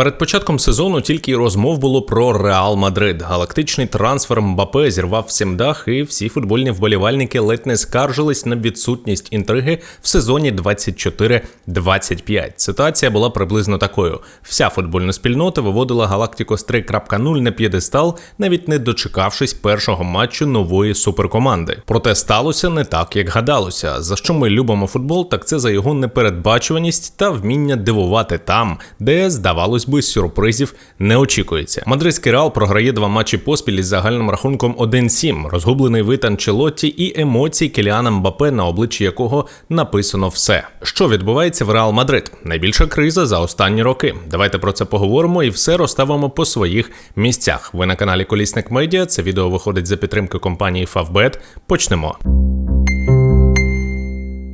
Перед початком сезону тільки розмов було про Реал Мадрид. Галактичний трансфер Мбапе зірвав всім дах, і всі футбольні вболівальники ледь не скаржились на відсутність інтриги в сезоні 24-25. Ситуація була приблизно такою: вся футбольна спільнота виводила Галактикос 3.0 на п'єдестал, навіть не дочекавшись першого матчу нової суперкоманди. Проте сталося не так, як гадалося. За що ми любимо футбол, так це за його непередбачуваність та вміння дивувати там, де здавалось би сюрпризів не очікується. Мадридський реал програє два матчі поспіль із загальним рахунком 1-7. Розгублений вид Анчелотті і емоції Кіліана Мбапе, на обличчі якого написано все. Що відбувається в Реал Мадрид? Найбільша криза за останні роки. Давайте про це поговоримо і все розставимо по своїх місцях. Ви на каналі Колісник Медіа. Це відео виходить за підтримки компанії Favbet. Почнемо.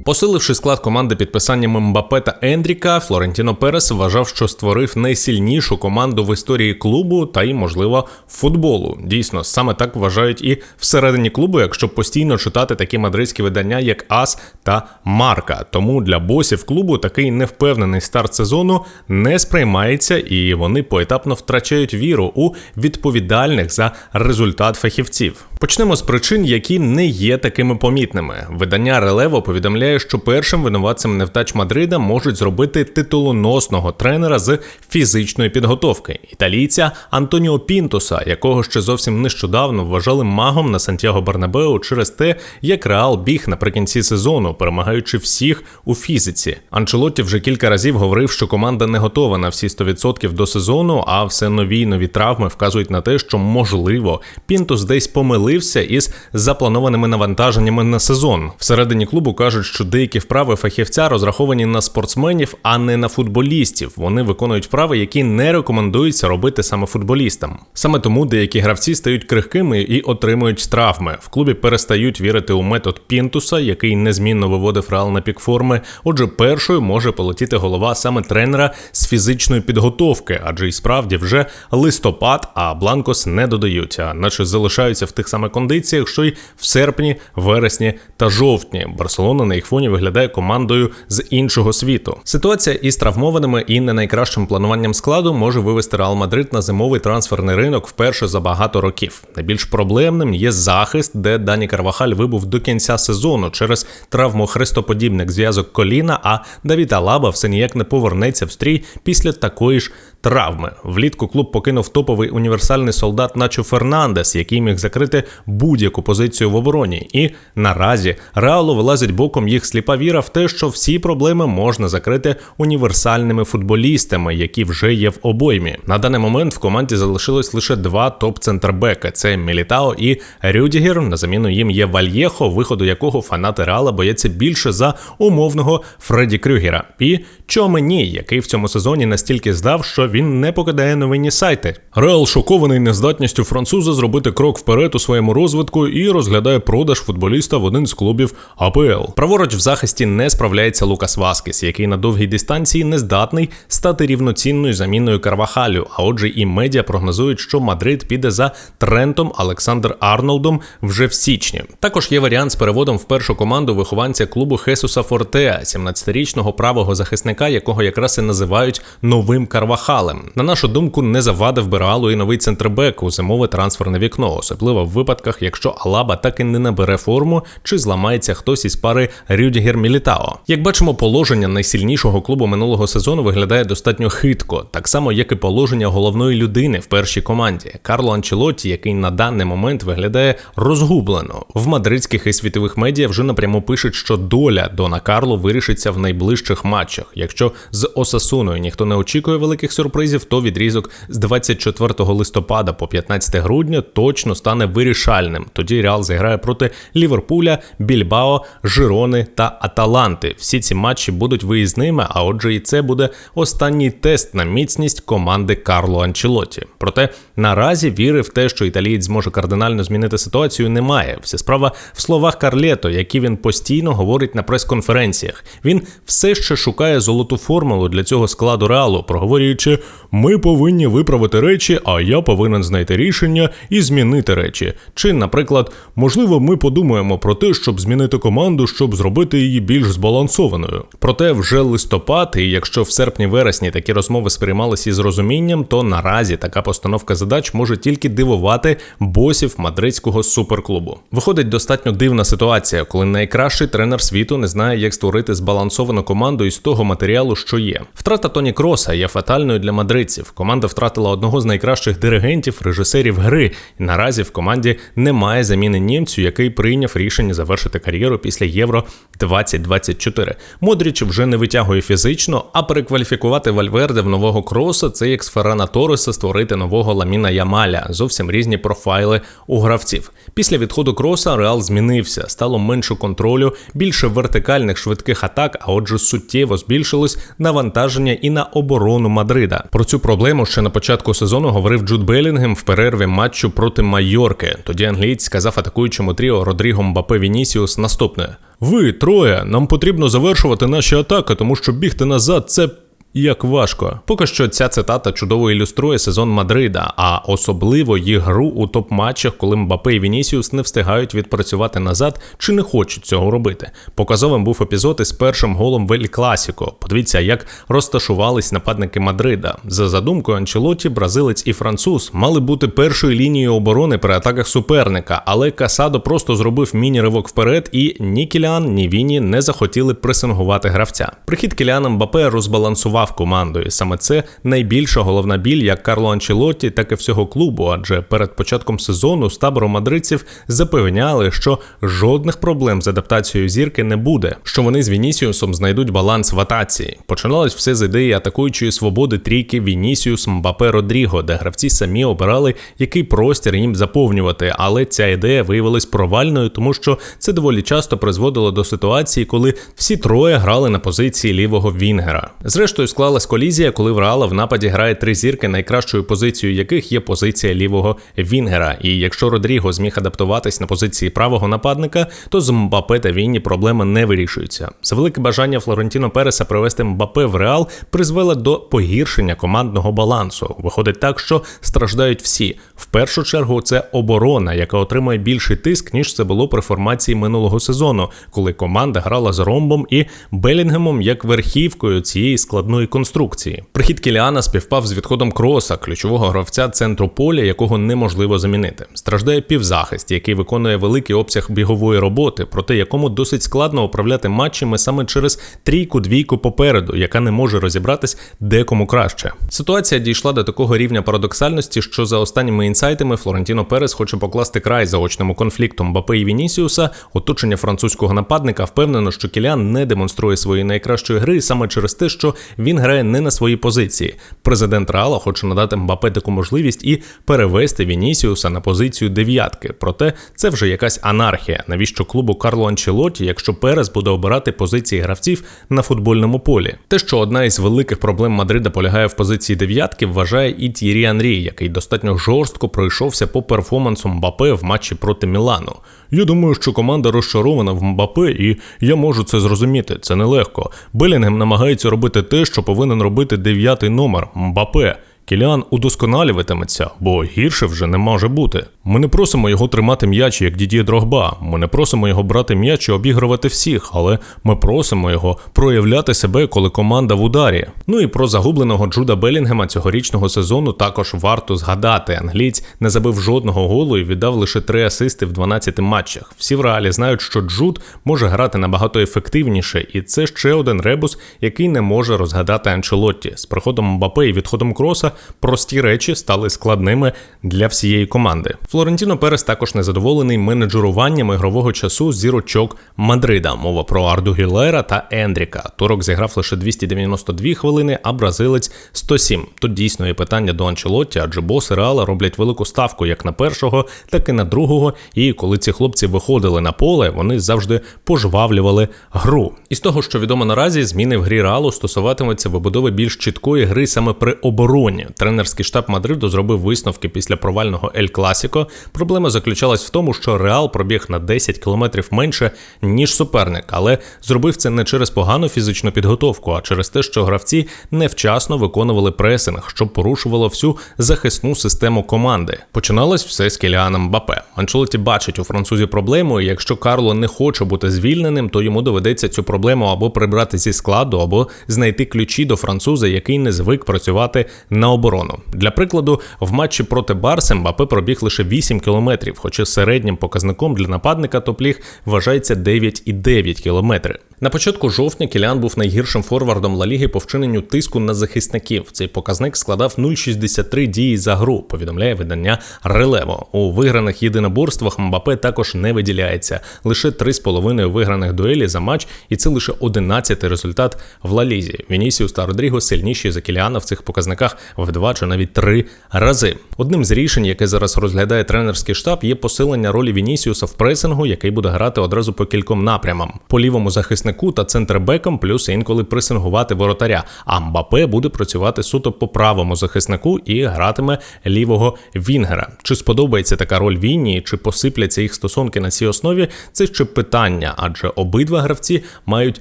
Посиливши склад команди підписанням Мбапе та Ендріка, Флорентіно Перес вважав, що створив найсильнішу команду в історії клубу та й, можливо, футболу. Дійсно, саме так вважають і всередині клубу, якщо постійно читати такі мадридські видання, як Ас та Марка. Тому для босів клубу такий невпевнений старт сезону не сприймається, і вони поетапно втрачають віру у відповідальних за результат фахівців. Почнемо з причин, які не є такими помітними. Видання Релево повідомляє, що першим винуватцем невдач Мадрида можуть зробити титулоносного тренера з фізичної підготовки італійця Антоніо Пінтуса, якого ще зовсім нещодавно вважали магом на Сантьяго Бернабеу через те, як Реал біг наприкінці сезону, перемагаючи всіх у фізиці. Анчелотті вже кілька разів говорив, що команда не готова на всі 100% до сезону, а все нові нові травми вказують на те, що можливо Пінтус десь помилився із запланованими навантаженнями на сезон. Всередині клубу кажуть, що деякі вправи фахівця розраховані на спортсменів, а не на футболістів. Вони виконують вправи, які не рекомендуються робити саме футболістам. Саме тому деякі гравці стають крихкими і отримують травми. В клубі перестають вірити у метод Пінтуса, який незмінно виводив реал на пік форми. Отже, першою може полетіти голова саме тренера з фізичної підготовки, адже й справді вже листопад, а Бланкос не додають, а наче залишаються в тих самих кондиціях, що й в серпні, вересні та жовтні. Барселона на їх фоні виглядає командою з іншого світу. Ситуація із травмованими і не найкращим плануванням складу може вивести Реал Мадрид на зимовий трансферний ринок вперше за багато років. Найбільш проблемним є захист, де Дані Карвахаль вибув до кінця сезону через травму хрестоподібних зв'язок коліна. А Давід Алаба все ніяк не повернеться в стрій після такої ж травми. Влітку клуб покинув топовий універсальний солдат Начо Фернандес, який міг закрити будь-яку позицію в обороні. І наразі реалу вилазить боком їх сліпа віра в те, що всі проблеми можна закрити універсальними футболістами, які вже є в обоймі. На даний момент в команді залишилось лише два топ-центрбека: це Мілітао і Рюдігер. На заміну їм є Вальєхо, виходу якого фанати реала бояться більше за умовного Фредді Крюгера. І Чомені, який в цьому сезоні настільки здав, що він не покидає новинні сайти. Реал шокований нездатністю француза зробити крок вперед у своєму розвитку і розглядає продаж футболіста в один з клубів АПЛ. Праворуч в захисті не справляється Лукас Васкес, який на довгій дистанції не здатний стати рівноцінною заміною Карвахалю. А отже, і медіа прогнозують, що Мадрид піде за Трентом Олександр Арнолдом вже в січні. Також є варіант з переводом в першу команду вихованця клубу Хесуса Фортеа, 17-річного правого захисника, якого якраз і називають новим Карвахалем. На нашу думку, не завадив би Реалу і новий центрбек у зимове трансферне вікно, особливо в випадках, якщо Алаба так і не набере форму, чи зламається хтось із пари Рюдігер Мілітао. Як бачимо, положення найсильнішого клубу минулого сезону виглядає достатньо хитко, так само як і положення головної людини в першій команді Карло Анчелотті, який на даний момент виглядає розгублено. В мадридських і світових медіа вже напряму пишуть, що доля Дона Карло вирішиться в найближчих матчах. Якщо з Осасуною ніхто не очікує великих сюрпризів, то відрізок з 24 листопада по 15 грудня точно стане вирішальним. Тоді Реал зіграє проти Ліверпуля, Більбао, Жирони та Аталанти. Всі ці матчі будуть виїзними, а отже, і це буде останній тест на міцність команди Карло Анчелоті. Проте наразі віри в те, що італієць зможе кардинально змінити ситуацію, немає. Вся справа в словах Карлето, які він постійно говорить на прес-конференціях. Він все ще шукає золоту формулу для цього складу реалу, проговорюючи ми повинні виправити речі, а я повинен знайти рішення і змінити речі. Чи, наприклад, можливо, ми подумаємо про те, щоб змінити команду, щоб зробити її більш збалансованою. Проте вже листопад, і якщо в серпні-вересні такі розмови сприймалися із розумінням, то наразі така постановка задач може тільки дивувати босів мадридського суперклубу. Виходить достатньо дивна ситуація, коли найкращий тренер світу не знає, як створити збалансовану команду із того матеріалу, що є. Втрата Тоні Кроса є фатальною для мадридців. Команда втратила одного з найкращих диригентів, режисерів гри, і наразі в команді немає заміни німцю, який прийняв рішення завершити кар'єру після Євро 2024. Модріч вже не витягує фізично, а перекваліфікувати Вальверде в нового кроса це як з Феррана Торреса створити нового Ламіна Ямаля. Зовсім різні профайли у гравців. Після відходу кроса Реал змінився, стало менше контролю, більше вертикальних швидких атак, а отже, суттєво збільшилось навантаження і на оборону Мадрида. Про цю проблему ще на початку сезону говорив Джуд Белінгем в перерві матчу проти Майорки. Тоді англієць сказав атакуючому тріо Родріго Мбапе Вінісіус наступне: Ви троє, нам потрібно завершувати наші атаки, тому що бігти назад це як важко. Поки що ця цитата чудово ілюструє сезон Мадрида, а особливо їх гру у топ-матчах, коли Мбапе і Вінісіус не встигають відпрацювати назад чи не хочуть цього робити. Показовим був епізод із першим голом в Ель Класіко. Подивіться, як розташувались нападники Мадрида. За задумкою Анчелоті, бразилець і француз мали бути першою лінією оборони при атаках суперника, але Касадо просто зробив міні-ривок вперед, і ні Кіліан, ні Віні не захотіли пресингувати гравця. Прихід Кіліана Мбапе розбалансував керував командою. Саме це найбільша головна біль як Карло Анчелотті, так і всього клубу. Адже перед початком сезону з табору мадридців запевняли, що жодних проблем з адаптацією зірки не буде, що вони з Вінісіусом знайдуть баланс в атаці. Починалось все з ідеї атакуючої свободи трійки Вінісіус Мбапе Родріго, де гравці самі обирали, який простір їм заповнювати. Але ця ідея виявилась провальною, тому що це доволі часто призводило до ситуації, коли всі троє грали на позиції лівого Вінгера. Зрештою, склалась колізія, коли в Реала в нападі грає три зірки, найкращою позицією яких є позиція лівого Вінгера. І якщо Родріго зміг адаптуватись на позиції правого нападника, то з Мбапе та Вінні проблема не вирішується. За велике бажання Флорентіно Переса привести Мбапе в Реал призвело до погіршення командного балансу. Виходить так, що страждають всі. В першу чергу це оборона, яка отримує більший тиск, ніж це було при формації минулого сезону, коли команда грала з ромбом і Белінгемом як верхівкою цієї складної складної конструкції. Прихід Кіліана співпав з відходом кроса, ключового гравця центру поля, якого неможливо замінити. Страждає півзахист, який виконує великий обсяг бігової роботи, проте якому досить складно управляти матчами саме через трійку-двійку попереду, яка не може розібратись декому краще. Ситуація дійшла до такого рівня парадоксальності, що за останніми інсайтами Флорентіно Перес хоче покласти край заочному конфлікту Мбапе і Вінісіуса. Оточення французького нападника впевнено, що Кіліан не демонструє своєї найкращої гри саме через те, що він грає не на своїй позиції. Президент Реала хоче надати Мбапе таку можливість і перевести Вінісіуса на позицію дев'ятки. Проте це вже якась анархія. Навіщо клубу Карло Анчелоті, якщо Перес буде обирати позиції гравців на футбольному полі? Те, що одна із великих проблем Мадрида полягає в позиції дев'ятки, вважає і Тірі Анрій, який достатньо жорстко пройшовся по перформансу Мбапе в матчі проти Мілану. Я думаю, що команда розчарована в Мбапе, і я можу це зрозуміти. Це нелегко. Белінгем намагається робити те, що повинен робити дев'ятий номер Мбапе. Кіліан удосконалюватиметься, бо гірше вже не може бути. Ми не просимо його тримати м'яч, як Дідє Дрогба. Ми не просимо його брати м'яч і обігрувати всіх, але ми просимо його проявляти себе, коли команда в ударі. Ну і про загубленого Джуда Белінгема цьогорічного сезону також варто згадати. Англієць не забив жодного голу і віддав лише три асисти в 12 матчах. Всі в реалі знають, що Джуд може грати набагато ефективніше, і це ще один ребус, який не може розгадати Анчелотті. З приходом Мбапе і відходом Кроса прості речі стали складними для всієї команди. Флорентіно Перес також незадоволений менеджеруванням ігрового часу зірочок Мадрида. Мова про Арду Гілера та Ендріка. Турок зіграв лише 292 хвилини, а бразилець 107. Тут дійсно є питання до Анчелотті, адже боси Реала роблять велику ставку як на першого, так і на другого. І коли ці хлопці виходили на поле, вони завжди пожвавлювали гру. І з того, що відомо наразі, зміни в грі Реалу стосуватимуться вибудови більш чіткої гри саме при обороні. Тренерський штаб Мадриду зробив висновки після провального Ель Класіко. Проблема заключалась в тому, що Реал пробіг на 10 кілометрів менше ніж суперник, але зробив це не через погану фізичну підготовку, а через те, що гравці невчасно виконували пресинг, що порушувало всю захисну систему команди. Починалось все з Кіліаном Бапе. Анчелоті бачить у французі проблему. і Якщо Карло не хоче бути звільненим, то йому доведеться цю проблему або прибрати зі складу, або знайти ключі до француза, який не звик працювати на оборону. Для прикладу, в матчі проти Барси Мбапе пробіг лише 8 кілометрів, хоча середнім показником для нападника топліг вважається 9,9 кілометри. На початку жовтня Кілян був найгіршим форвардом Ла Ліги по вчиненню тиску на захисників. Цей показник складав 0,63 дії за гру. Повідомляє видання Релево. У виграних єдиноборствах Мбапе також не виділяється. Лише 3,5 виграних дуелі за матч, і це лише 11-й результат в Ла Лізі. Вінісіус та Родріго сильніші за Кіліана в цих показниках в два чи навіть три рази. Одним з рішень, яке зараз розглядає тренерський штаб, є посилення ролі Вінісіуса в пресингу, який буде грати одразу по кільком напрямам. По лівому захиснику та центрбекам, плюс інколи пресингувати воротаря. А Мбапе буде працювати суто по правому захиснику і гратиме лівого Вінгера. Чи сподобається така роль Вінні, чи посипляться їх стосунки на цій основі? Це ще питання, адже обидва гравці мають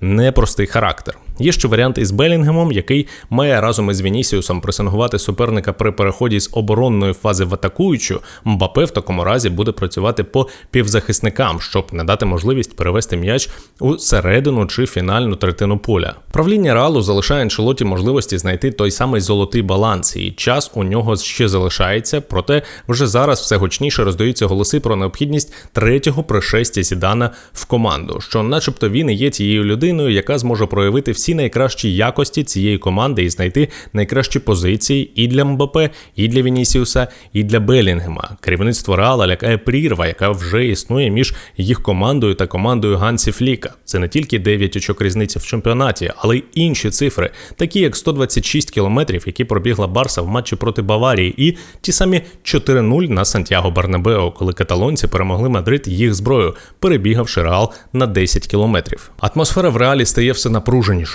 непростий характер. Є ще варіант із Белінгемом, який має разом із Вінісіусом пресингувати суперника при переході з оборонної фази в атакуючу. Мбапе в такому разі буде працювати по півзахисникам, щоб не дати можливість перевести м'яч у середину чи фінальну третину поля. Правління Реалу залишає Анчелоті можливості знайти той самий золотий баланс, і час у нього ще залишається. Проте вже зараз все гучніше роздаються голоси про необхідність третього пришестя Зідана в команду, що, начебто, він і є тією людиною, яка зможе проявити всі найкращі якості цієї команди і знайти найкращі позиції і для Мбапе, і для Вінісіуса, і для Белінгема. Керівництво Реала лякає прірва, яка вже існує між їх командою та командою Гансі Фліка. Це не тільки 9 очок різниці в чемпіонаті, але й інші цифри, такі як 126 кілометрів, які пробігла Барса в матчі проти Баварії, і ті самі 4-0 на Сантьяго Барнабео, коли каталонці перемогли Мадрид їх зброю, перебігавши Реал на 10 кілометрів. Атмосфера в реалі стає все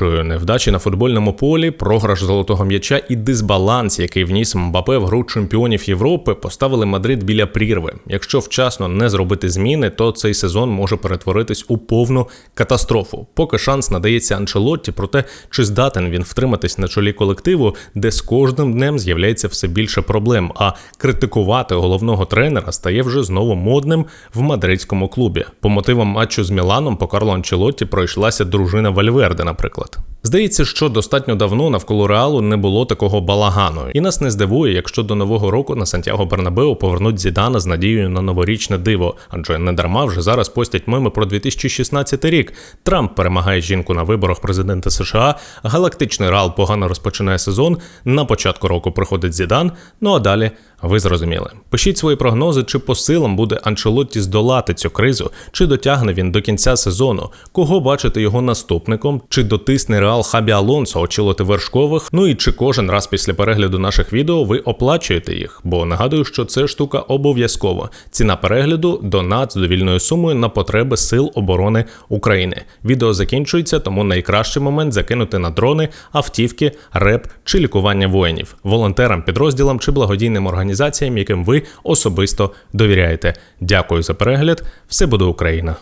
напруженішою. Невдачі на футбольному полі, програш золотого м'яча і дисбаланс, який вніс Мбапе в гру чемпіонів Європи, поставили Мадрид біля прірви. Якщо вчасно не зробити зміни, то цей сезон може перетворитись у повну катастрофу. Поки шанс надається Анчелотті, проте чи здатен він втриматись на чолі колективу, де з кожним днем з'являється все більше проблем. А критикувати головного тренера стає вже знову модним в мадридському клубі. По мотивам матчу з Міланом по Карло Анчелотті пройшлася дружина Вальверде, наприклад. Здається, що достатньо давно навколо реалу не було такого балагану, і нас не здивує, якщо до нового року на Сантьяго Бернабеу повернуть Зідана з надією на новорічне диво, адже не дарма вже зараз постять меми про 2016 рік. Трамп перемагає жінку на виборах президента США. Галактичний реал погано розпочинає сезон. На початку року приходить Зідан. Ну а далі ви зрозуміли. Пишіть свої прогнози, чи по силам буде Анчелотті здолати цю кризу, чи дотягне він до кінця сезону, кого бачити його наступником, чи дотисне Реал Хабі Алонсо очолити вершкових. Ну і чи кожен раз після перегляду наших відео ви оплачуєте їх? Бо нагадую, що це штука обов'язкова. Ціна перегляду донат з довільною сумою на потреби Сил оборони України. Відео закінчується, тому найкращий момент закинути на дрони, автівки, реп чи лікування воїнів, волонтерам, підрозділам чи благодійним організаціям, яким ви особисто довіряєте. Дякую за перегляд. Все буде Україна!